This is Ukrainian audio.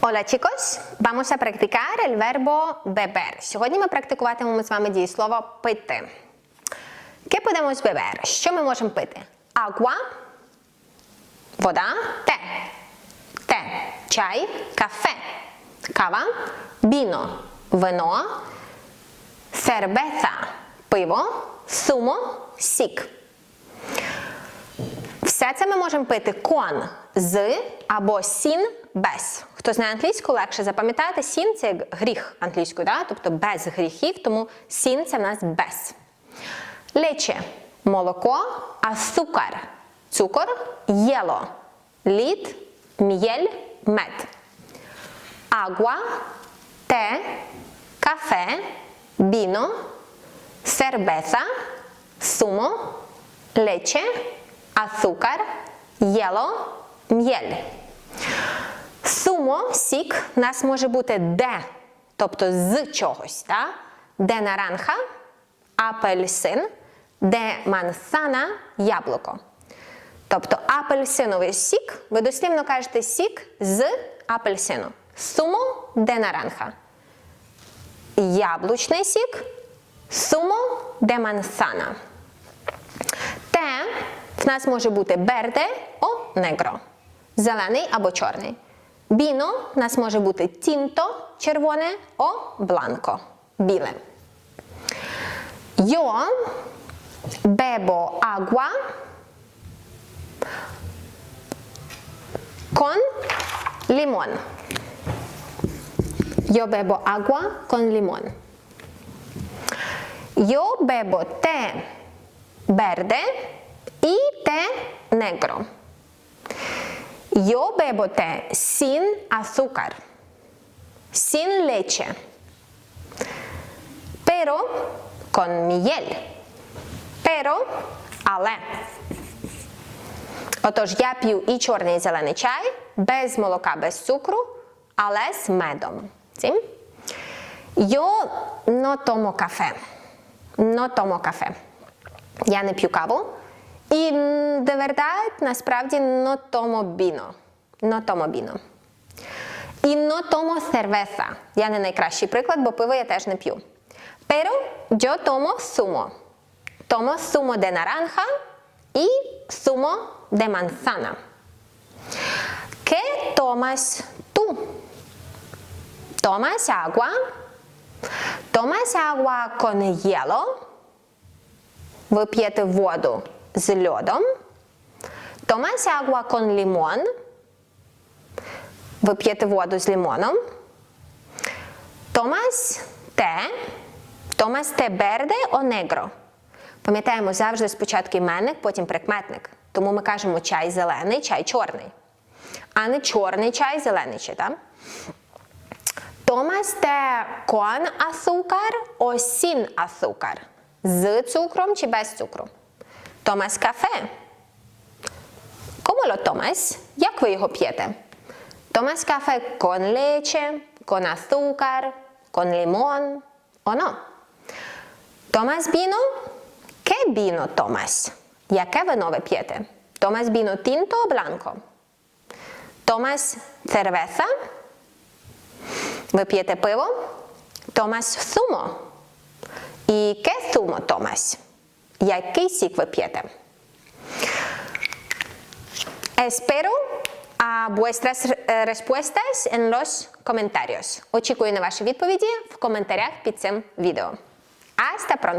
Hola chicos, vamos a practicar el verbo beber. Сьогодні ми практикуватимемо з вами дієслово пити. ¿Qué podemos beber? Що ми можемо пити? Agua, вода, те. Те, чай, кафе, кава, vino, вино, cerveza, пиво, сумо, сік. Все це ми можемо пити кон з або сін без. Хто знає англійську, легше запам'ятати. Сін це як гріх англійською, да? тобто без гріхів, тому сін це в нас без. Лече молоко, азукар цукор, єло лід, м'єль, мед. Агуа, те, кафе, біно, cerveza, сумо, лече, azúcar, єло, м'єль. Сумо, сік, у нас може бути де, тобто з чогось. Да? Де наранха, апельсин, де мансана, яблуко. Тобто апельсиновий сік, ви дослівно кажете сік з апельсину. Сумо де наранха. Яблучний сік, сумо де мансана. Те в нас може бути берде о негро. Зелений або чорний. Біно в нас може бути тінто червоне о бланко. Біле. Yo bebo agua con limón. Yo bebo agua con limón. Yo bebo té verde y té negro. Yo bebo té sin azúcar, sin leche, pero con miel. Pero, але. Отож, я п'ю і чорний і зелений чай без молока, без цукру, але з медом. ¿Sí? Yo no tomo café. No tomo café. Я не п'ю каву. І de verdad, насправді, no tomo vino. No tomo vino. І no tomo cerveza. Я не найкращий приклад, бо пиво я теж не п'ю. Pero yo tomo zumo. Tomo zumo de naranja y zumo de manzana. ¿Qué tomas tú? ¿Tomas agua? ¿Tomas agua con hielo? Ви п'єте воду з льодом. Tomas agua con limón? Ви п'єте воду з лимоном. Tomas те. Tomas те verde o negro? Пам'ятаємо завжди спочатку іменник, потім прикметник. Тому ми кажемо чай зелений, чай чорний. А не чорний чай, зелений чай, так? Tomas те azúcar o sin azúcar? З цукром чи без цукру? Tomas café. ¿Cómo lo tomas? Jak wy go pijete? ¿Tomas café con leche, con azúcar, con limón o no? ¿Tomas vino? ¿Qué vino tomas? Jakie wynowe pijete? ¿Tomas vino tinto o blanco? ¿Tomas cerveza? ¿Wy pijete pivo? ¿Tomas zumo? ¿Y qué zumo tomas? Який сік ви п'єте? Espero a vuestras eh, respuestas en los comentarios. Очікую на ваші відповіді в коментарях під цим відео. Hasta pronto!